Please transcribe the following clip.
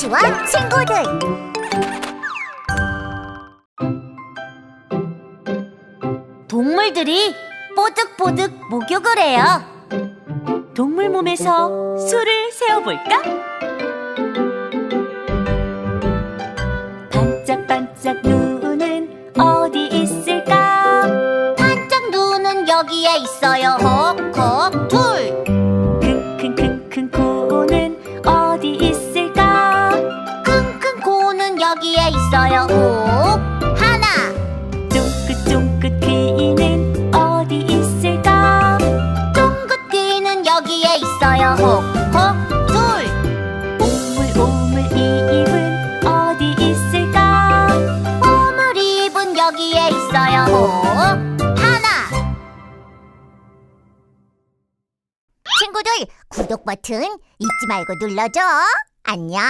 아저씨와 친구들 동물들이 뽀득뽀득 목욕을 해요. 동물 몸에서 수를 세어볼까? 반짝반짝 눈은 어디 있을까? 반짝 눈은 여기에 있어요. 헉헉 둘. 여기에 있어요. 오 하나. 쫑긋쫑긋 귀는 어디 있을까? 쫑긋 귀는 여기에 있어요. 헉헉 둘. 오물오물 입은 어디 있을까? 오물 입은 여기에 있어요. 오 하나. 친구들 구독 버튼 잊지 말고 눌러줘. 안녕.